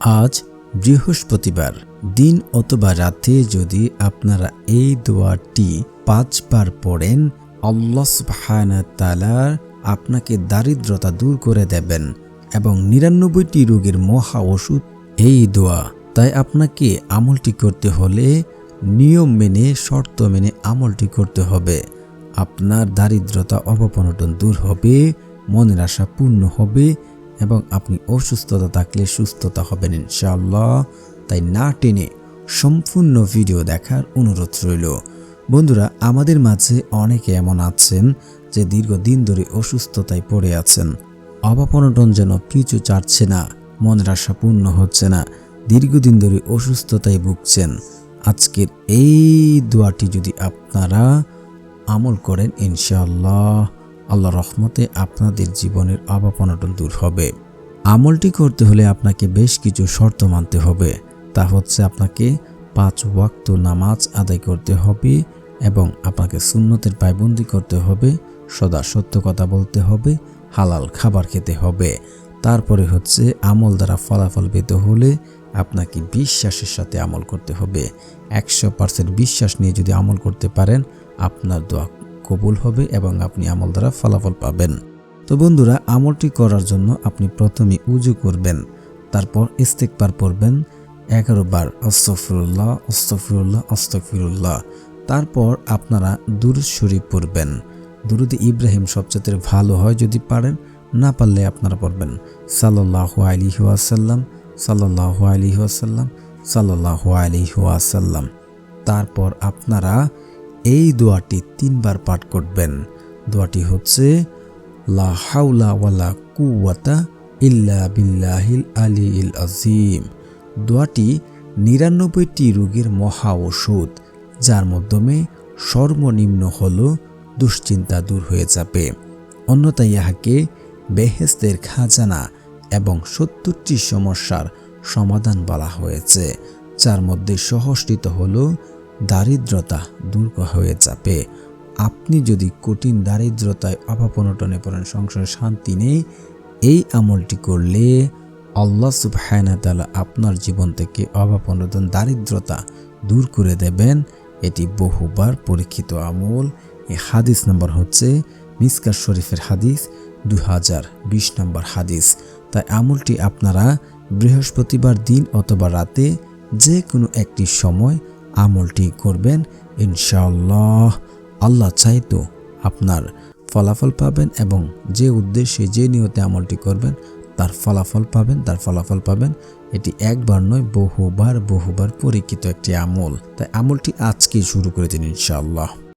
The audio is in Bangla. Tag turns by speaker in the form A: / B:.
A: আজ বৃহস্পতিবার, দিন অথবা রাতে যদি আপনারা এই দোয়াটি পাঁচবার পড়েন, আল্লাহ সুবহানাহু ওয়া তাআলার আপনাকে দারিদ্রতা দূর করে দেবেন এবং নিরানব্বইটি রোগের মহা ওষুধ এই দোয়া। তাই আপনাকে আমলটি করতে হলে নিয়ম মেনে, শর্ত মেনে আমলটি করতে হবে। আপনার দারিদ্রতা অবপনটন দূর হবে, মনের আশা পূর্ণ হবে এবং আপনি অসুস্থতা থাকলে সুস্থতা হবেন ইনশাআল্লাহ। তাই না টেনে সম্পূর্ণ ভিডিও দেখার অনুরোধ রইল। বন্ধুরা, আমাদের মাঝে অনেকে এমন আছেন যে দীর্ঘদিন ধরে অসুস্থতায় পড়ে আছেন। অবাপনটন যেন পিছু চাটছে না, মনের আশা পূর্ণ হচ্ছে না, দীর্ঘদিন ধরে অসুস্থতায় ভুগছেন। আজকের এই দোয়াটি যদি আপনারা আমল করেন ইনশাআল্লাহ। আল্লাহ রহমতে আপনাদের জীবনের অবাপনটন দূর হবে। আমলটি করতে হলে আপনাকে বেশ কিছু শর্ত মানতে হবে। তা হচ্ছে আপনাকে পাঁচ ওয়াক্ত নামাজ আদায় করতে হবে এবং আপনাকে সুন্নতের পায়বন্দি করতে হবে, সদা সত্য কথা বলতে হবে, হালাল খাবার খেতে হবে। তারপরে হচ্ছে আমল দ্বারা ফলাফল পেতে হলে আপনাকে বিশ্বাসের সাথে আমল করতে হবে। একশো পার্সেন্ট বিশ্বাস নিয়ে যদি আমল করতে পারেন, আপনার দোয়া কবুল হবে এবং আপনি আমল দ্বারা ফলাফল পাবেন। তো বন্ধুরা, আমলটি করার জন্য আপনি প্রথমে উজু করবেন, তারপর ইস্তেকবার পড়বেন, এগারো বার অস্তফিরুল্লাহ অস্তফিরুল্লাহ অস্তফিরুল্লাহ তারপর আপনারা দুরুদ শরীফ পড়বেন। দুরুদ ইব্রাহিম সবচেয়ে ভালো হয় যদি পারেন, না পারলে আপনারা পড়বেন। সাল্লাহ আলিহি ওয়াসাল্লাম সাল্লাহ আলিহি ওয়াসাল্লাম সাল্লাহ আলিহি ওয়াসাল্লাম। তারপর আপনারা এই দোয়াটি তিনবার পাঠ করবেন। দোয়াটি হচ্ছে, লা হাউলা ওয়ালা কুওয়াতা ইল্লা বিল্লাহিল আলিল আজিম দোয়াটি নিরানব্বইটি রোগের মহা ওষুধ, যার মাধ্যমে সর্বনিম্ন হল দুশ্চিন্তা দূর হয়ে যাবে। অন্যথায় ইহাকে বেহেস্তের খাজানা এবং সত্তরটি সমস্যার সমাধান বলা হয়েছে, যার মধ্যে সহষ্টিত হল দারিদ্রতা দূর হয়ে যাবে। আপনি যদি কঠিন দারিদ্রতায় অভাবনটনে পড়েন, সংসারে শান্তি নেই, এই আমলটি করলে আল্লাহ সুবহানাতালা আপনার জীবন থেকে অভাবনটন, দারিদ্রতা দূর করে দেবেন। এটি বহুবার পরীক্ষিত আমল। এই হাদিস নম্বর হচ্ছে মিসকার শরীফের হাদিস দু হাজার বিশ নম্বর হাদিস। তাই আমলটি আপনারা বৃহস্পতিবার দিন অথবা রাতে যে কোনো একটি সময় আমলটি করবেন, ইনশাআল্লাহ। আল্লাহ চাইতো আপনার ফলাফল পাবেন এবং যে উদ্দেশ্যে, যে নিয়তে আমলটি করবেন, তার ফলাফল পাবেন, তার ফলাফল পাবেন। এটি একবার নয়, বহুবার বহুবার পরীক্ষিত একটি আমল। তাই আমলটি আজকে শুরু করে দিন, ইনশাআল্লাহ।